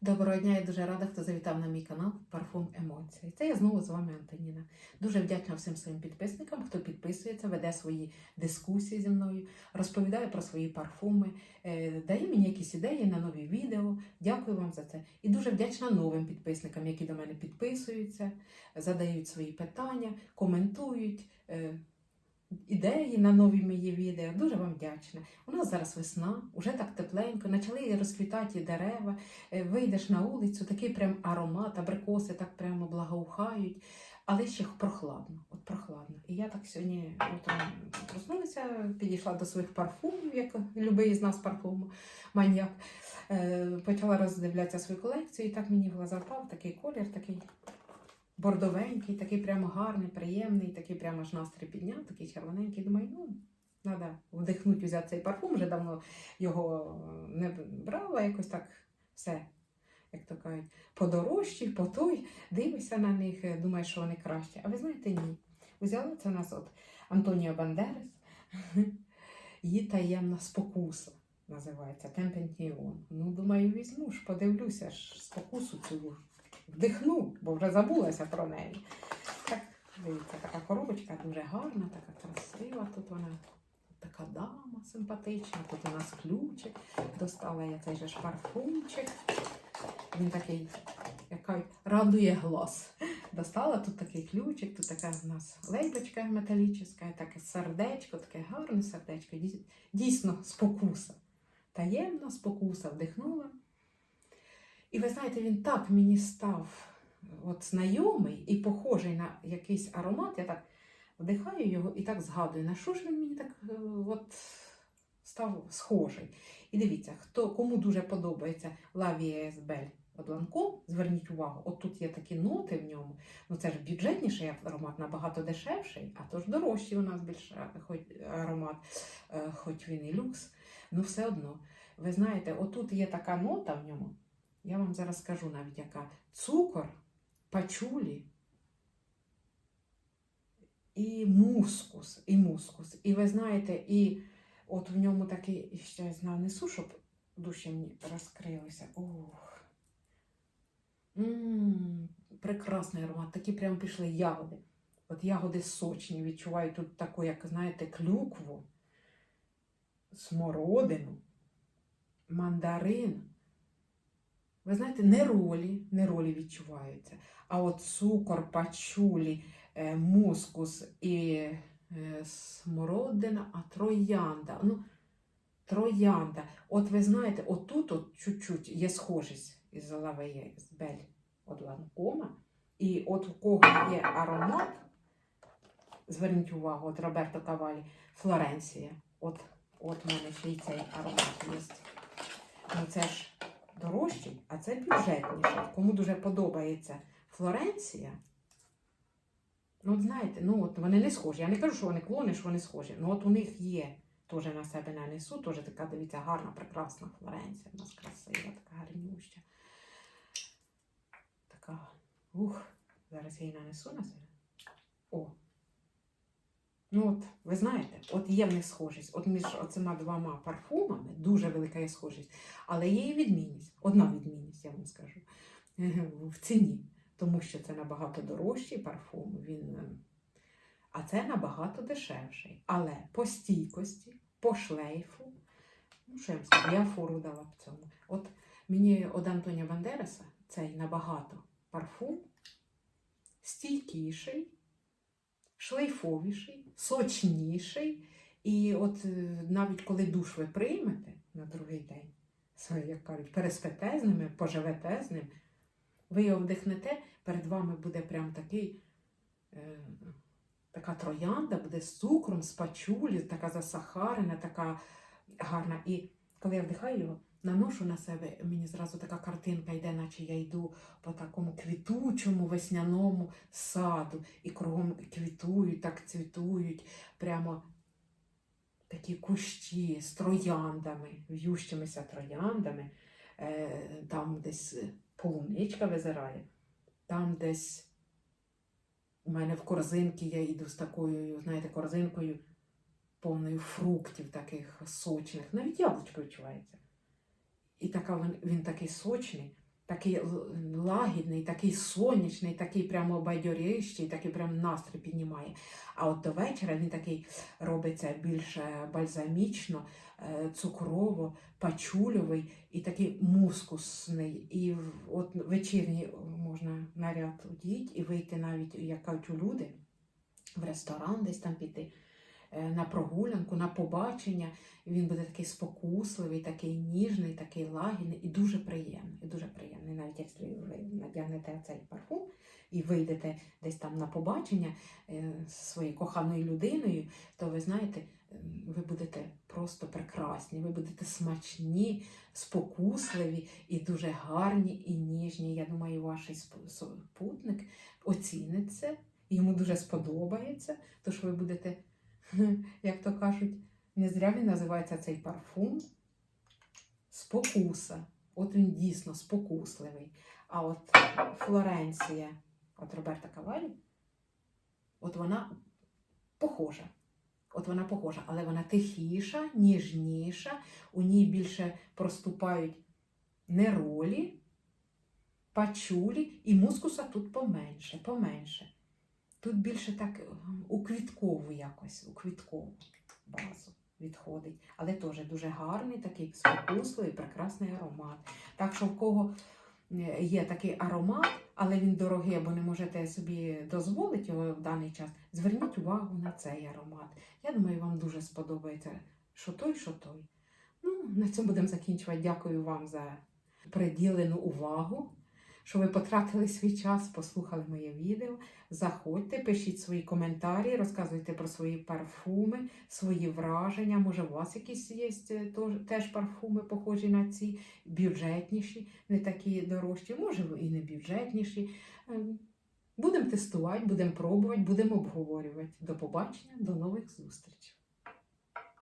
Доброго дня, я дуже рада, хто завітав на мій канал Парфум Емоції. Це я знову з вами Антоніна. Дуже вдячна всім своїм підписникам, хто підписується, веде свої дискусії зі мною, розповідає про свої парфуми, е, дає мені якісь ідеї на нові відео. Дякую вам за це. І дуже вдячна новим підписникам, які до мене підписуються, задають свої питання, коментують. Ідеї на нові мої відео. Дуже вам вдячна. У нас зараз весна, уже так тепленько, почали розквітати дерева. Е, Вийдеш на вулицю, такий прям аромат, абрикоси так прямо благоухають, але ще прохладно. От прохладно. І я так сьогодні утром проснулася, підійшла до своїх парфумів, як любий з нас парфуму, маньяк. Е, Почала роздивлятися свою колекцію, і так мені в глаза впав такий колір, такий бордовенький, такий прямо гарний, приємний, такий прямо аж настрій підняв, такий червоненький. Думаю, ну, треба вдихнути, взяти цей парфум. Вже давно його не брала, якось так все, як то кажуть, подорожчі, по той, дивишся на них, е, думаєш, що вони кращі. А ви знаєте, ні. Взяла це нас от Антоніо Бандерес, її таємна спокуса. Називається Темпентніон. Ну, думаю, візьму ж, подивлюся ж спокусу цю вдихну, бо вже забулася про неї. Так, дивіться, така коробочка дуже гарна, така красива. Тут вона така дама симпатична. Тут у нас ключик. Достала я цей же ж парфумчик. Він такий, яка радує глаз. Достала тут такий ключик, тут така у нас лейбочка металічна, таке сердечко, таке гарне сердечко. Дійсно спокуса. Таємна спокуса вдихнула. І ви знаєте, він так мені став от знайомий і похожий на якийсь аромат. Я так вдихаю його і так згадую, на що ж він мені так е, от став схожий. І дивіться, хто кому дуже подобається Esbel от Lancome, зверніть увагу, от тут є такі ноти в ньому. Ну це ж бюджетніший аромат, набагато дешевший, а то ж дорожчий у нас більше хоч аромат, е, хоч він і люкс. Ну все одно. Ви знаєте, отут є така нота в ньому. Я вам зараз скажу навіть яка цукор, пачулі і мускус. І мускус. І ви знаєте, і от в ньому такий, ще я знаю, несу, щоб душі мені розкрилися. Ух. М, прекрасний аромат. Такі прямо пішли ягоди. От ягоди сочні, відчуваю тут таку, як знаєте, клюкву, смородину, мандарин. Ви знаєте, не ролі, не ролі відчуваються. А от цукор, пачулі, е, мускус і е, смородина, а троянда. Ну, троянда. От ви знаєте, отут от чуть-чуть є схожість із лавеє, з бель от ланкома. І от у кого є аромат, зверніть увагу, от Роберто Кавалі, Флоренція. От, от в мене ще й цей аромат є. Ну це ж дорожчий, а це бюджетніший. Кому дуже подобається Флоренція. Ну, от знаєте, ну от вони не схожі. Я не кажу, що вони клони, що вони схожі. Ну от у них є теж на себе нанесу, теж така, дивіться, гарна, прекрасна Флоренція. У нас красива, така гарнюща. Така. Ух, зараз я її нанесу на себе. Ну от, ви знаєте, от є в них схожість. От між оцима двома парфумами дуже велика є схожість. Але є і відмінність. Одна відмінність, я вам скажу, в ціні. Тому що це набагато дорожчий парфум, він, е, а це набагато дешевший. Але по стійкості, по шлейфу, ну що я вам скажу, я фору дала б цьому. От мені од Антоніо Бандереса цей набагато парфум стійкіший, шлейфовіший, сочніший. І от е, навіть коли душ ви приймете на другий день, як кажуть, переспите з ними, поживете з ним, ви його вдихнете, перед вами буде прям такий, е, така троянда, буде з цукром, з пачулі, така засахарена, така гарна. І коли я вдихаю його, наношу на себе, мені зразу така картинка йде, наче я йду по такому квітучому весняному саду, і кругом квітують, так цвітують, прямо такі кущі з трояндами, в'ющимися трояндами, е, там десь полуничка визирає, там десь у мене в корзинці я йду з такою, знаєте, корзинкою повною фруктів таких сочних, навіть яблучко відчувається. І така він, такий сочний. такий лагідний, такий сонячний, такий прямо бадьорищий, такий прям настрій піднімає. А от до вечора він такий робиться більш е, бальзамічно, е, цукрово, пачульовий і такий мускусний. І от вечірній можна наряд одіть і вийти навіть, як кажуть, у люди в ресторан десь там піти. Е, На прогулянку, на побачення, він буде такий спокусливий, такий ніжний, такий лагідний і дуже приємний. І дуже приємний. Навіть якщо ви надягнете цей парфум і вийдете десь там на побачення е, з своєю коханою людиною, то ви знаєте, е, ви будете просто прекрасні, ви будете смачні, спокусливі і дуже гарні і ніжні. Я думаю, ваш сп- супутник оцінить це, йому дуже сподобається, тож ви будете, як то кажуть, не зря він називається цей парфум спокуса. От він дійсно спокусливий. А от Флоренція, от Роберта Кавалі, от вона похожа. От вона похожа, але вона тихіша, ніжніша, у ній більше проступають неролі, пачулі, і мускуса тут поменше, поменше. Тут більше так ем, у квіткову якось, у квіткову базу відходить. Але теж дуже гарний, такий спокусливий, прекрасний аромат. Так що в кого е, є такий аромат, але він дорогий або не можете собі дозволити його в даний час, зверніть увагу на цей аромат. Я думаю, вам дуже сподобається що той, що той. Ну, на цьому будемо закінчувати. Дякую вам за приділену увагу, що ви потратили свій час, послухали моє відео. Заходьте, пишіть свої коментарі, розказуйте про свої парфуми, свої враження. Може, у вас якісь є е, теж парфуми, похожі на ці, бюджетніші, не такі дорожчі, може і не бюджетніші. Ем, Будемо тестувати, будемо пробувати, будемо обговорювати. До побачення, до нових зустрічей.